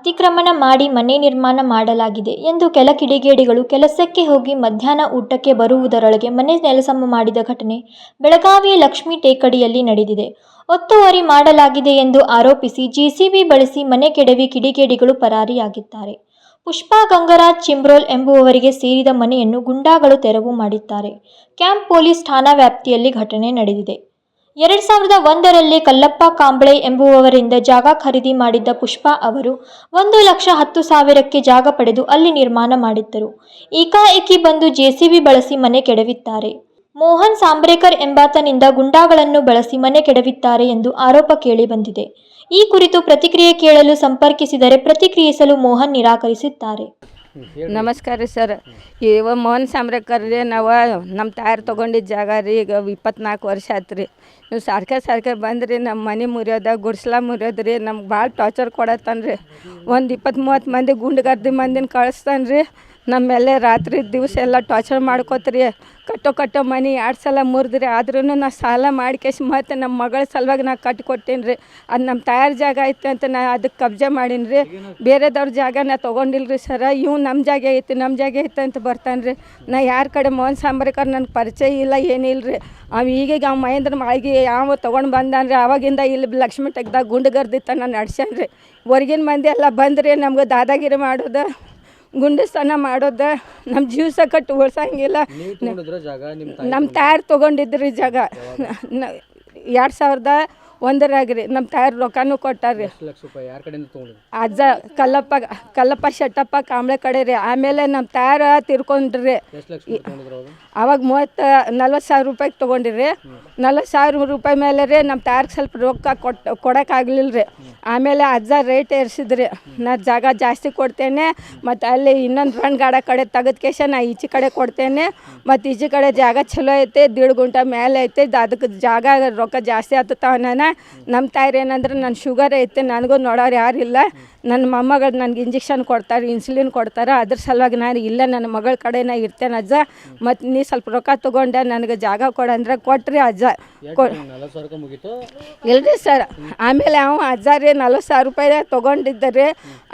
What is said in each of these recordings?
ಅತಿಕ್ರಮಣ ಮಾಡಿ ಮನೆ ನಿರ್ಮಾಣ ಮಾಡಲಾಗಿದೆ ಎಂದು ಕೆಲ ಕಿಡಿಗೇಡಿಗಳು ಕೆಲಸಕ್ಕೆ ಹೋಗಿ ಮಧ್ಯಾಹ್ನ ಊಟಕ್ಕೆ ಬರುವುದರೊಳಗೆ ಮನೆ ನೆಲಸಮ ಮಾಡಿದ ಘಟನೆ ಬೆಳಗಾವಿಯ ಲಕ್ಷ್ಮೀ ಟೇಕಡಿಯಲ್ಲಿ ನಡೆದಿದೆ. ಒತ್ತುವರಿ ಮಾಡಲಾಗಿದೆ ಎಂದು ಆರೋಪಿಸಿ ಜೆಸಿಬಿ ಬಳಸಿ ಮನೆ ಕೆಡವಿ ಕಿಡಿಗೇಡಿಗಳು ಪರಾರಿಯಾಗಿದ್ದಾರೆ. ಪುಷ್ಪಾ ಗಂಗರಾಜ್ ಚಿಂಬ್ರೋಲ್ ಎಂಬುವವರಿಗೆ ಸೇರಿದ ಮನೆಯನ್ನು ಗುಂಡಾಗಳು ತೆರವು ಮಾಡಿದ್ದಾರೆ. ಕ್ಯಾಂಪ್ ಪೊಲೀಸ್ ಠಾಣಾ ವ್ಯಾಪ್ತಿಯಲ್ಲಿ ಘಟನೆ ನಡೆದಿದೆ. ಎರಡ್ ಸಾವಿರದ ಒಂದರಲ್ಲಿ ಕಲ್ಲಪ್ಪ ಕಾಂಬ್ಳೆ ಎಂಬುವವರಿಂದ ಜಾಗ ಖರೀದಿ ಮಾಡಿದ್ದ ಪುಷ್ಪಾ ಅವರು ಒಂದು ಲಕ್ಷ ಹತ್ತು ಸಾವಿರಕ್ಕೆ ಜಾಗ ಪಡೆದು ಅಲ್ಲಿ ನಿರ್ಮಾಣ ಮಾಡಿದ್ದರು. ಏಕಾಏಕಿ ಬಂದು ಜೆಸಿಬಿ ಬಳಸಿ ಮನೆ ಕೆಡವಿದ್ದಾರೆ. ಮೋಹನ್ ಸಾಂಬ್ರೇಕರ್ ಎಂಬಾತನಿಂದ ಗುಂಡಾಗಳನ್ನು ಬಳಸಿ ಮನೆ ಕೆಡವಿದ್ದಾರೆ ಎಂದು ಆರೋಪ ಕೇಳಿಬಂದಿದೆ ಈ ಕುರಿತು ಪ್ರತಿಕ್ರಿಯೆ ಕೇಳಲು ಸಂಪರ್ಕಿಸಿದರೆ ಪ್ರತಿಕ್ರಿಯಿಸಲು ಮೋಹನ್ ನಿರಾಕರಿಸಿದ್ದಾರೆ. ನಮಸ್ಕಾರ ರೀ ಸರ್. ಇವ ಮೋಹನ್ ಸಾಮ್ರಕರ್ ರೀ ನಾವು ನಮ್ಮ ಟೈರ್ ತೊಗೊಂಡಿದ್ದ ಜಾಗ ರೀ, ಈಗ ಇಪ್ಪತ್ನಾಲ್ಕು ವರ್ಷ ಆಯ್ತು ರೀ. ನೀವು ಸಾರ್ಕೆ ಸಾರ್ಕೆ ಬಂದ್ರಿ ನಮ್ಮ ಮನೆ ಮುರಿಯೋದ, ಗುಡ್ಸ್ಲ ಮುರಿಯೋದು ರೀ, ನಮ್ಗೆ ಭಾಳ ಟಾರ್ಚರ್ ಕೊಡತ್ತಾನ ರೀ ಒಂದು ಇಪ್ಪತ್ತು ಮೂವತ್ತು ಮಂದಿ ಗುಂಡುಗರ್ದಿ ಮಂದಿನ ಕಳಿಸ್ತಾನೆ ರೀ ನಮ್ಮ ಮೇಲೆ ರಾತ್ರಿ ದಿವಸ ಎಲ್ಲ ಟಾರ್ಚರ್ ಮಾಡ್ಕೋತ್ರಿ. ಕಟ್ಟೋ ಕಟ್ಟೋ ಮನೆ ಎರಡು ಸಲ ಮುರಿದ್ರಿ ಆದ್ರೂ ನಾ ಸಾಲ ಮಾಡ್ಕೇಶ್ ಮತ್ತೆ ನಮ್ಮ ಮಗಳ ಸಲುವಾಗಿ ನಾ ಕಟ್ಟಿ ಕೊಟ್ಟೇನಿ ರೀ ಅದು ನಮ್ಮ ತಾಯಾರ ಜಾಗ ಐತೆ ಅಂತ ನಾ ಅದಕ್ಕೆ ಕಬ್ಜೆ ಮಾಡೀನಿ ರೀ ಬೇರೆದವ್ರ ಜಾಗ ನಾ ತೊಗೊಂಡಿಲ್ಲ ರೀ ಸರ. ಇವು ನಮ್ಮ ಜಾಗ ಐತಿ ನಮ್ಮ ಜಾಗ ಐತೆ ಅಂತ ಬರ್ತಾನೆ ರೀ ನಾ ಯಾರ ಕಡೆ ಮೋಹನ್ ಸಾಂಬ್ರೇಕರ್ ನನಗೆ ಪರಿಚಯ ಇಲ್ಲ ಏನಿಲ್ಲ ರೀ ಅವ ಈಗೀಗ ಅವ ಮಹೇಂದ್ರ ಮಾಳಿಗೆ ಯಾವ ತೊಗೊಂಡು ರೀ ಅವಾಗಿಂದ ಇಲ್ಲಿ ಲಕ್ಷ್ಮಿ ತೆಗ್ದಾಗ ಗುಂಡುಗರ್ದಿತ್ತ ನಾನು ನಡ್ಸ್ಯಾನ ರೀ ಹೊರ್ಗಿನ ಮಂದಿ ಎಲ್ಲ ಬಂದ್ರಿ ನಮ್ಗೆ ದಾದಾಗಿರಿ ಮಾಡೋದು ಗುಂಡಿಸ್ತನ ಮಾಡೋದ ನಮ್ಮ ಜೀವಸ ಕಟ್ಟು ಓಡ್ಸಂಗಿಲ್ಲ ನಿಮ್ಮ ತಾಯಾರು ತಗೊಂಡಿದ್ರಿ ಜಾಗ. ಎರಡು ಸಾವಿರದ ಒಂದರಾಗ ರೀ ನಮ್ಮ ತಾಯಾರು ರೊಕ್ಕನೂ ಕೊಟ್ಟಾರ್ರಿ. ಲಕ್ಷ ರೂಪಾಯಿ? ಯಾರ ಕಡೆಯಿಂದ ತಗೊಂಡಿದ್ರು ಅಜ್ಜ ಕಲ್ಲಪ್ಪ ಕಲ್ಲಪ್ಪ ಶೆಟ್ಟಪ್ಪ ಕಾಂಬ್ಳೆ ಕಡೆ ರೀ. ಆಮೇಲೆ ನಮ್ಮ ತಾಯಾರ ತಿರ್ಕೊಂಡ್ರಿ. ಎಷ್ಟು ಲಕ್ಷ ರೂಪಾಯಿ ತಗೊಂಡಿದ್ರು ಅವಾಗ ಅವಾಗ ಮೂವತ್ತು ನಲ್ವತ್ತು ಸಾವಿರ ರೂಪಾಯಿಗೆ ತೊಗೊಂಡಿರಿ ನಲ್ವತ್ತು ಸಾವಿರ ರೂಪಾಯಿ ಮೇಲೆ ರೀ ನಮ್ಮ ತಾಯಾರಿಗೆ ಸ್ವಲ್ಪ ರೊಕ್ಕ ಕೊಟ್ಟು ಕೊಡೋಕ್ಕಾಗಲಿಲ್ಲ ರೀ ಆಮೇಲೆ ಅಜ್ಜ ರೇಟ್ ಏರಿಸಿದ್ರಿ. ನಾ ಜಾಗ ಜಾಸ್ತಿ ಕೊಡ್ತೇನೆ ಮತ್ತು ಅಲ್ಲಿ ಇನ್ನೊಂದು ರನ್ ಗಾಡ ಕಡೆ ತೆಗೆದ್ಕೇಶ ನಾ ಈಚೆ ಕಡೆ ಕೊಡ್ತೇನೆ. ಮತ್ತು ಈಚೆ ಕಡೆ ಜಾಗ ಚಲೋ ಐತೆ ದೀಡ್ ಗುಂಟ ಮೇಲೆ ಐತೆ ಅದಕ್ಕೆ ಜಾಗ ರೊಕ್ಕ ಜಾಸ್ತಿ ಆತ ನಾನು ನಮ್ಮ ತಾಯಿರು ಏನಂದ್ರೆ ನನ್ನ ಶುಗರ್ ಐತೆ ನನಗೂ ನೋಡೋರು ಯಾರಿಲ್ಲ ನನ್ನ ಮೊಮ್ಮಗಳು ನನಗೆ ಇಂಜೆಕ್ಷನ್ ಕೊಡ್ತಾರೆ ಇನ್ಸುಲಿನ್ ಕೊಡ್ತಾರೆ. ಅದ್ರ ಸಲುವಾಗಿ ನಾನು ಇಲ್ಲ ನನ್ನ ಮಗಳ ಕಡೆನ ಇರ್ತೇನೆ ಅಜ್ಜ. ಮತ್ತು ನೀ ಸ್ವಲ್ಪ ರೊಕ್ಕ ತೊಗೊಂಡೆ ನನಗೆ ಜಾಗ ಕೊಡಂದ್ರೆ ಕೊಟ್ರಿ ಅಜ್ಜ. ಇಲ್ರಿ ಸರ್ ಆಮೇಲೆ ಅವ ಅಜ್ಜ ರೀ ನಲ್ವತ್ತು ಸಾವಿರ ರೂಪಾಯಿ ತೊಗೊಂಡಿದ್ದರೆ.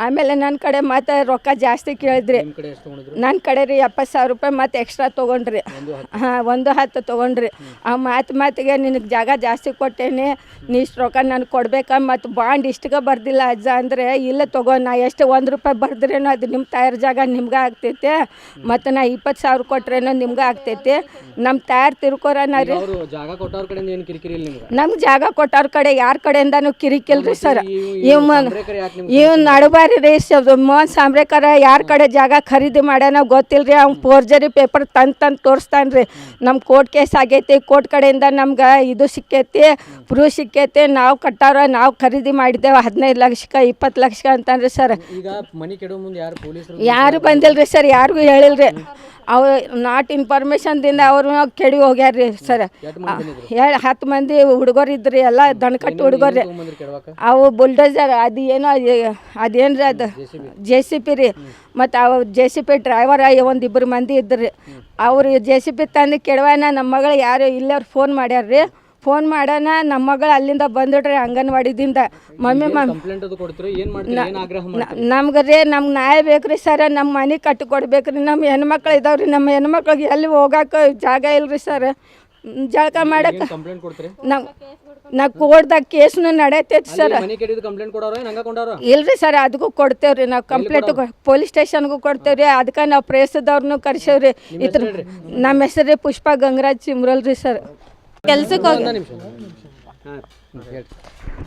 ಆಮೇಲೆ ನನ್ನ ಕಡೆ ಮತ್ತೆ ರೊಕ್ಕ ಜಾಸ್ತಿ ಕೇಳಿದ್ರಿ. ನನ್ನ ಕಡೆ ರೀ ಎಪ್ಪತ್ತು ಸಾವಿರ ರೂಪಾಯಿ ಮತ್ತೆ ಎಕ್ಸ್ಟ್ರಾ ತೊಗೊಂಡ್ರಿ. ಹಾಂ ಒಂದು ಹತ್ತು ತೊಗೊಂಡ್ರಿ. ಆ ಮಾತು ಮಾತಿಗೆ ನಿನಗೆ ಜಾಗ ಜಾಸ್ತಿ ಕೊಟ್ಟೇನೆ. ಇಷ್ಟು ರೊಕ್ಕ ನಾನು ಕೊಡ್ಬೇಕಾ? ಮತ್ತು ಬಾಂಡ್ ಇಷ್ಟಕ್ಕೆ ಬರ್ದಿಲ್ಲ ಅಜ್ಜ ಅಂದರೆ ಇಲ್ಲ ತಗೋ ನಾ ಎಷ್ಟು ಒಂದು ರೂಪಾಯಿ ಬರ್ದ್ರೇನೋ ಅದು ನಿಮ್ಮ ತಾಯರ್ ಜಾಗ ನಿಮ್ಗೆ ಆಗ್ತೈತೆ. ಮತ್ತು ನಾ ಇಪ್ಪತ್ತು ಸಾವಿರ ಕೊಟ್ರೇನೋ ನಿಮ್ಗೆ ಆಗ್ತೈತೆ. ನಮ್ಮ ತಾಯರ್ ತಿರ್ಕೋರ ರೀ ಜಾಗ ಕೊಟ್ಟವ್ರ ಕಡೆಯಿಂದ ಏನು ಕಿರಿಕಿರಿ ಇಲ್ಲ ನಿಮ್ಗೆ? ನಮ್ಗೆ ಜಾಗ ಕೊಟ್ಟವ್ರ ಕಡೆ ಯಾರ ಕಡೆಯಿಂದನೂ ಕಿರಿಕಿಲ್ರಿ ಸರ್. ಇವ್ ಇವ್ ನಡುಬಾರಿ ರೀ ಮೋಹನ್ ಸಾಂಬ್ರೇಕರ ಯಾರ ಕಡೆ ಜಾಗ ಖರೀದಿ ಮಾಡ್ಯಾನ ಗೊತ್ತಿಲ್ರಿ. ಅವ್ನು ಪೋರ್ಜರಿ ಪೇಪರ್ ತಂದು ತಂದು ತೋರಿಸ್ತಾನೆ ರೀ ನಮ್ಮ ಕೋರ್ಟ್ ಕೇಸ್ ಆಗೈತಿ. ಕೋರ್ಟ್ ಕಡೆಯಿಂದ ನಮ್ಗೆ ಇದು ಸಿಕ್ಕೈತಿ. ಪ್ರೂಫ್ ಸಿಕ್ಕೈತಿ. ನಾವು ಕಟ್ಟಾರ ನಾವು ಖರೀದಿ ಮಾಡಿದ್ದೇವೆ ಹದಿನೈದು ಲಕ್ಷಕ್ಕೆ ಇಪ್ಪತ್ತು ಲಕ್ಷಕ್ಕೆ ಅಂತಂದ್ರೆ ಸರ್ ಈಗ ಮನೆ ಕೆಡೋ ಮುಂದೆ ಯಾರು ಪೊಲೀಸರು ಯಾರು ಬಂದಿಲ್ರಿ ಸರ್ ಯಾರಿಗೂ ಹೇಳಿಲ್ರಿ. ಅವ್ ನಾಟ್ ಇನ್ಫಾರ್ಮೇಶನ್ದಿಂದ ಅವರು ಕೆಡಿ ಹೋಗ್ಯಾರ್ರಿ ಸರ್. ಹೇಳಿ ಹತ್ತು ಮಂದಿ ಹುಡುಗರು ಇದ್ರಿ ಎಲ್ಲ ದಣಕಟ್ಟು ಹುಡುಗರು. ಅವು ಬುಲ್ಡೋಸರ್ ಅದು ಏನೋ ಅದೇನು ರೀ ಅದು? ಜೆ ಸಿ ಪಿ ರೀ. ಮತ್ತು ಅವು ಜೆ ಸಿ ಪಿ ಡ್ರೈವರ್ ಒಂದು ಇಬ್ಬರು ಮಂದಿ ಇದ್ರಿ. ಅವರು ಜೆ ಸಿ ಪಿ ತಂದು ಕೆಡವಾನ ನಮ್ಮ ಮಗಳು ಯಾರು ಇಲ್ಲವ್ರು ಫೋನ್ ಮಾಡ್ಯಾರ ರೀ ಫೋನ್ ಮಾಡೋಣ ನಮ್ಮ ಮಗಳು ಅಲ್ಲಿಂದ ಬಂದಿಡ್ರಿ ಅಂಗನವಾಡಿದಿಂದ. ಮಮ್ಮಿ ಮಮ್ಮಿ ನಮ್ಗೆ ರೀ ನಮ್ಗೆ ನ್ಯಾಯ ಬೇಕು ರೀ ಸರ್ ನಮ್ಮ ಮನೆ ಕಟ್ಟಿ ಕೊಡ್ಬೇಕು ರೀ ನಮ್ಮ ಹೆಣ್ಮಕ್ಳು ಇದಾವೆ ರೀ ನಮ್ಮ ಹೆಣ್ಮಕ್ಳಿಗೆ ಎಲ್ಲಿ ಹೋಗಕ್ಕೆ ಜಾಗ ಇಲ್ರಿ ಸರ್. ಜಳಕ ಮಾಡಕ್ಕೆ ನಾವು ನಾ ಕೋರ್ಟ್ದಾಗ ಕೇಸ್ನು ನಡೆಯತೈತಿ ಸರ್. ಇಲ್ರಿ ಸರ್ ಅದಕ್ಕೂ ಕೊಡ್ತೇವ್ರಿ ನಾವು ಕಂಪ್ಲೇಂಟ್ ಪೊಲೀಸ್ ಸ್ಟೇಷನ್ಗೂ ಕೊಡ್ತೇವ್ರಿ ಅದಕ್ಕೆ ನಾವು ಪ್ರೇಸದವ್ರನ್ನೂ ಕರ್ಸೇವ್ರಿ. ಇದ್ರ ನಮ್ಮ ಹೆಸರು ರೀ ಪುಷ್ಪಾ ಗಂಗರಾಜ್ ಚಿಮ್ರಲ್ ರೀ ಸರ್. ಕೆಲ್ಸಕ್ಕೆ ಹೋಗಿ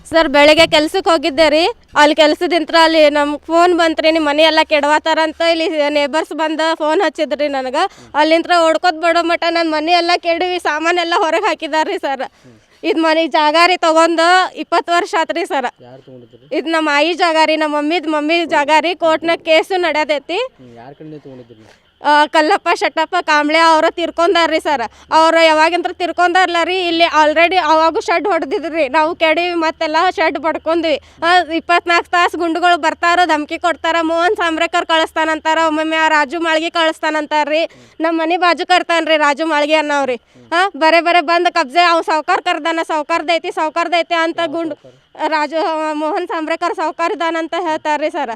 ಸರ್ ಬೆಳಿಗ್ಗೆ ಕೆಲ್ಸಕ್ಕೆ ಹೋಗಿದ್ದೆ ರೀ. ಅಲ್ಲಿ ಕೆಲ್ಸದಿಂತ್ರ ಅಲ್ಲಿ ನಮ್ಗೆ ಫೋನ್ ಬಂತ್ರಿ ನಿಮ್ಮ ಮನೆ ಎಲ್ಲ ಕೆಡವಾತಾರಂತ ಇಲ್ಲಿ ನೇಬರ್ಸ್ ಬಂದ ಫೋನ್ ಹಚ್ಚಿದ್ರಿ ನನಗೆ. ಅಲ್ಲಿಂತ್ರ ಹೊಡ್ಕೋತ್ ಬಿಡೋ ಮಟ ನನ್ನ ಮನೆ ಎಲ್ಲ ಕೆಡವಿ ಸಾಮಾನೆಲ್ಲ ಹೊರಗೆ ಹಾಕಿದಾರ್ರಿ ಸರ್. ಇದು ಮನೆ ಜಾಗ ರೀ ತೊಗೊಂಡು ಇಪ್ಪತ್ತು ವರ್ಷ ಆತ್ರಿ ಸರ್. ಇದ್ ನಮ್ಮ ಆಯಿ ಜಾಗ ರೀ ನಮ್ಮ ಮಮ್ಮಿದ ಮಮ್ಮಿ ಜಾಗ ರೀ ಕೋರ್ಟ್ನಾಗ ಕೇಸು ನಡೆಯತೈತಿ. ಕಲ್ಲಪ್ಪ, ಶೆಟ್ಟಪ್ಪ ಕಾಂಬ್ಳೆ ಅವರು ತೀರ್ಕೊಂಡಾರ್ರಿ ಸರ್. ಅವರು ಯಾವಾಗಿಂತ್ರ ತಿರ್ಕೊಂಡಾರಲ್ಲ ರೀ ಇಲ್ಲಿ ಆಲ್ರೆಡಿ ಅವಾಗೂ ಶೆಡ್ ಹೊಡೆದಿದ್ರಿ. ನಾವು ಕೆಡೀವಿ ಮತ್ತೆಲ್ಲ ಶೆಡ್ ಪಡ್ಕೊಂಡ್ವಿ ಇಪ್ಪತ್ನಾಲ್ಕು ತಾಸು ಗುಂಡುಗಳು ಬರ್ತಾರ, ಧಮಕಿ ಕೊಡ್ತಾರ, ಮೋಹನ್ ಸಾಮ್ರೇಕರ್ ಕಳಿಸ್ತಾನಂತಾರ, ಒಮ್ಮೊಮ್ಮೆ ಆ ರಾಜು ಮಾಳ್ಗಿ ಕಳಿಸ್ತಾನಂತಾರ್ರಿ. ನಮ್ಮ ಮನೆ ಬಾಜು ಕರ್ತಾನ್ರಿ ರಾಜು ಮಾಳ್ಗಿ ಅನ್ನೋರಿ ಹಾಂ ಬರೇ ಬರೇ ಬಂದು ಕಬ್ಜೆ, ಅವ್ ಸಾವ್ಕಾರ ಕರ್ದಾನ ಸಾವ್ಕಾರ್ದೈತಿ ಸಾವ್ಕಾರ್ದೈತಿ ಅಂತ ಗುಂಡು, ರಾಜು, ಮೋಹನ್ ಸಾವ್ಕಾರ ಇದಾನಂತ ಹೇಳ್ತಾರ್ರಿ ಸರ್.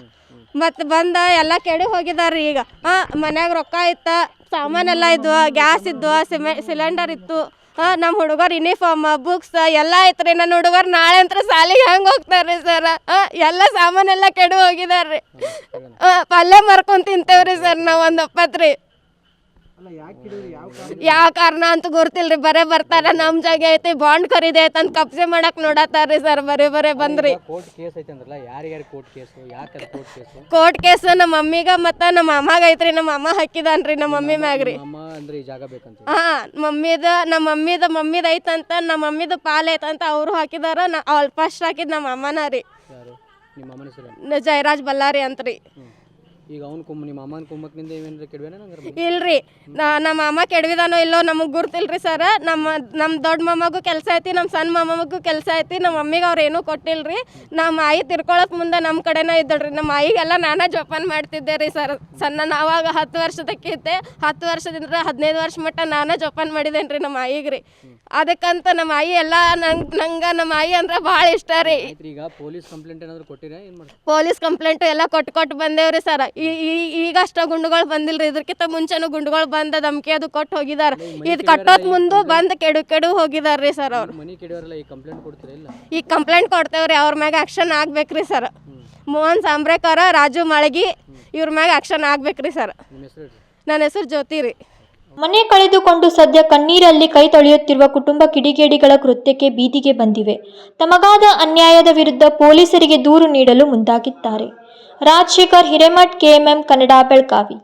ಮತ್ತು ಬಂದ ಎಲ್ಲ ಕೆಡಿ ಹೋಗಿದಾರ ಈಗ. ಹಾಂ ಮನ್ಯಾಗ ರೊಕ್ಕ ಇತ್ತ ಸಾಮಾನೆಲ್ಲ ಇದ್ವು ಗ್ಯಾಸ್ ಇದ್ವು ಸಿಮೆ ಸಿಲಿಂಡರ್ ಇತ್ತು. ಹಾಂ ನಮ್ಮ ಹುಡುಗರು ಯೂನಿಫಾರ್ಮ್ ಬುಕ್ಸ್ ಎಲ್ಲ ಐತ್ರಿ. ನನ್ನ ಹುಡುಗರು ನಾಳೆ ಅಂತ ಸಾಲಿಗೆ ಹೆಂಗೆ ಹೋಗ್ತಾರ್ರಿ ಸರ್ ಎಲ್ಲಾ ಎಲ್ಲ ಸಾಮಾನೆಲ್ಲ ಕೆಡು ಹೋಗಿದಾರ್ರಿ. ಪಲ್ಯ ಮಾರ್ಕೊಂಡು ತಿಂತೇವ್ರಿ ಸರ್ ನಾವು ಒಂದು ಒಪ್ಪತ್ರಿ ಯಾವ ಕಾರಣ ಅಂತ ಗೊತ್ತಿಲ್ರಿ. ಬರೇ ಬರ್ತಾರ ನಮ್ಮ ಜಾಗ ಐತಿ ಬಾಂಡ್ ಖರೀದಿ ಐತೆ ಅಂತ ಕಬ್ಜೆ ಮಾಡಕ್ ನೋಡತ್ತಾರ್ರಿ ಸರ್. ಬರೇ ಬರೇ ಬಂದ್ರಿ. ಕೋರ್ಟ್ ಕೇಸ್ ಐತೆ ಅಂದ್ರಲ್ಲ ಯಾರ್ಯಾರು ಕೋರ್ಟ್ ಕೇಸು ಯಾಕೆ ಅದು ಕೋರ್ಟ್ ಕೇಸು? ಕೋರ್ಟ್ ಕೇಸ್ ನಮ್ಮ ಮಮ್ಮಿಗ ಮತ್ತ ನಮ್ಮ ಮಾಮಾಗ ಐತ್ರಿ ನಮ್ಮ ಅಮ್ಮ ಹಾಕಿದಾನ್ರಿ ನಮ್ಮ ಮಮ್ಮಿ ಮ್ಯಾಗ್ರಿ. ಅಮ್ಮ ಅಂದ್ರೆ ಈ ಜಾಗ ಬೇಕಂತ ಹಾ ಮಮ್ಮಿದ ನಮ್ಮ ಮಮ್ಮಿದ ಮಮ್ಮಿದ ಐತಂತ ನಮ್ಮ ಮಮ್ಮಿದ ಪಾಲ್ ಐತಂತ ಅವರು ಹಾಕಿದಾರ. ನಾ ಅವ್ರು ಫಸ್ಟ್ ಹಾಕಿದ್ ನಮ್ಮ ಅಮ್ಮನ ರೀ. ನಿಮ್ಮ ಅಮ್ಮನ ಹೆಸರು ಜಯರಾಜ್ ಬಲ್ಲಾರಿ ಅಂತ್ರಿ. ಈಗ ಅವ್ನ ಕುಂಬ ನಿಮ್ಮ ಅಮ್ಮನ ಕುಂಬಕ್ನಿಂದ ಏನೇನು ಕೆಡವೇನ ಇಲ್ರಿ ನಾ- ನಮ್ಮ ಅಮ್ಮ ಕೆಡವಿದಾನೋ ಇಲ್ಲೋ ನಮಗೆ ಗುರ್ತಿಲ್ರಿ ಸರ್ ನಮ್ಮ ನಮ್ಮ ದೊಡ್ಡ ಮಾಮಗೂ ಕೆಲಸ ಐತಿ ನಮ್ಮ ಸಣ್ಣ ಮಾಮಗೂ ಕೆಲಸ ಐತಿ ನಮ್ಮ ಮಮ್ಮಿಗೆ ಅವ್ರು ಏನೂ ಕೊಟ್ಟಿಲ್ರಿ. ನಮ್ಮ ಆಯಿ ತಿರ್ಕೊಳಕ್ ಮುಂದೆ ನಮ್ಮ ಕಡೆನೇ ಇದ್ದಳ್ರಿ ನಮ್ಮ ಆಯಿಗೆಲ್ಲ ನಾನೇ ಜೋಪಾನ ಮಾಡ್ತಿದ್ದೆ ರೀ ಸರ್ ಸಣ್ಣ ನಾವಾಗ ಹತ್ತು ವರ್ಷದಕ್ಕಿದ್ದೆ ಹತ್ತು ವರ್ಷದಿಂದ ಹದಿನೈದು ವರ್ಷ ಮಟ್ಟ ನಾನೇ ಜೋಪಾನ ಮಾಡಿದ್ದೇನೆ ರೀ ನಮ್ಮ ಆಯಿಗೆ ರೀ. ಅದಕ್ಕಂತ ನಮ್ಮ ಆಯಿ ಎಲ್ಲ ನಂಗೆ ನಂಗೆ ನಮ್ಮ ಆಯಿ ಅಂದ್ರೆ ಭಾಳ ಇಷ್ಟ ರೀ. ಆಯ್ತು ಈಗ ಪೊಲೀಸ್ ಕಂಪ್ಲೇಂಟ್ ಏನಾದರೂ ಕೊಟ್ಟಿರಾ ಏನು ಮಾಡಿ ಪೊಲೀಸ್ ಕಂಪ್ಲೇಂಟ್ ಎಲ್ಲ ಕೊಟ್ಟು ಕೊಟ್ಟು ಬಂದೇವ್ರಿ ಸರ್ ಈಗ ಅಷ್ಟ ಗುಂಡುಗಳು ಬಂದಿಲ್ರಿ. ಇದಕ್ಕಿಂತ ಮುಂಚೆನೂ ಗುಂಡುಗಳು ಬಂದ ಧಮಕಿ ಅದು ಕೊಟ್ಟು ಹೋಗಿದಾರ. ಇದು ಕಟ್ಟೋದ್ ಮುಂದು ಬಂದ್ ಕೆಡು ಕೆಡು ಹೋಗಿದಾರ್ರಿ ಸರ್ ಅವ್ರು. ಮನೆ ಕೆಡವರಲ್ಲ ಈ ಕಂಪ್ಲೇಂಟ್ ಕೊಡ್ತೇವ್ರಿ ಅವ್ರ ಮ್ಯಾಗ ಆಕ್ಷನ್ ಆಗ್ಬೇಕ್ರಿ ಸರ್. ಮೋಹನ್ ಸಾಂಬ್ರೇಕರ ರಾಜು ಮಾಳಗಿ ಇವ್ರ ಮ್ಯಾಗ ಆಕ್ಷನ್ ಆಗ್ಬೇಕ್ರಿ ಸರ್. ನನ್ನ ಹೆಸರು ಜ್ಯೋತಿ ರೀ. ಮನೆ ಕಳೆದುಕೊಂಡು ಸದ್ಯ ಕಣ್ಣೀರಲ್ಲಿ ಕೈ ತೊಳೆಯುತ್ತಿರುವ ಕುಟುಂಬ ಕಿಡಿಗೇಡಿಗಳ ಕೃತ್ಯಕ್ಕೆ ಬೀದಿಗೆ ಬಂದಿವೆ. ತಮಗಾದ ಅನ್ಯಾಯದ ವಿರುದ್ಧ ಪೊಲೀಸರಿಗೆ ದೂರು ನೀಡಲು ಮುಂದಾಗಿದ್ದಾರೆ. ರಾಜಶೇಖರ್ ಹಿರೇಮಠ್ ಕೆಎಂಎಂ ಕನ್ನಡ ಬೆಳಗಾವಿ